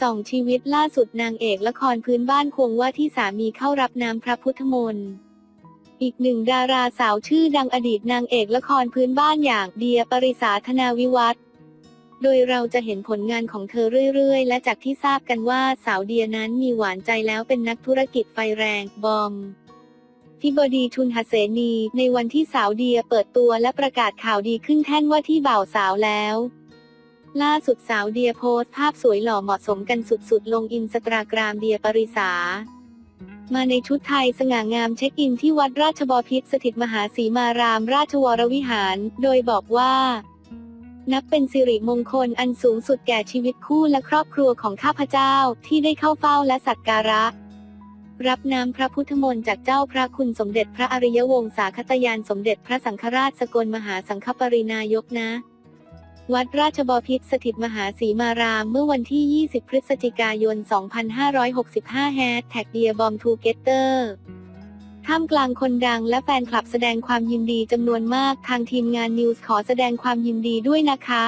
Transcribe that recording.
สองชีวิตล่าสุดนางเอกละครพื้นบ้านควงว่าที่สามีเข้ารับน้ำพระพุทธมนต์อีกหนึ่งดาราสาวชื่อดังอดีตนางเอกละครพื้นบ้านอย่างเดียปริสาธนาวิวัฒน์โดยเราจะเห็นผลงานของเธอเรื่อยๆ และจากที่ทราบกันว่าสาวเดียนั้นมีหวานใจแล้วเป็นนักธุรกิจไฟแรงบอมทิบดีทุนหัสเสนีในวันที่สาวเดียเปิดตัวและประกาศข่าวดีขึ้นแท่นว่าที่บ่าวสาวแล้ว ล่าสุดสาวเดียโพสภาพสวยหล่อเหมาะสมกันสุดๆ ลงอินสตาแกรมเดียปริสา มาในชุดไทยสง่างามเช็คอินที่วัดราชบพิตรสถิตมหาสีมารามราชวรวิหาร โดยบอกว่า นับเป็นสิริมงคลอันสูงสุดแก่ชีวิตคู่และครอบครัวของข้าพเจ้าที่ได้เข้าเฝ้าและสักการะ รับน้ำพระพุทธมนต์จากเจ้าพระคุณสมเด็จพระอริยวงศาคตยานสมเด็จพระสังฆราชสกลมหาสังฆปรินายกนะ วัดราชบพิตรสถิตมหาสีมารามเมื่อวันที่ 20 พฤศจิกายน 2565 แฮชแท็กเดียบอมทูเกเตอร์ท่ามกลางคนดังและแฟนคลับแสดงความยินดีจำนวนมากทางทีมงานนิวส์ขอแสดงความยินดีด้วยนะคะ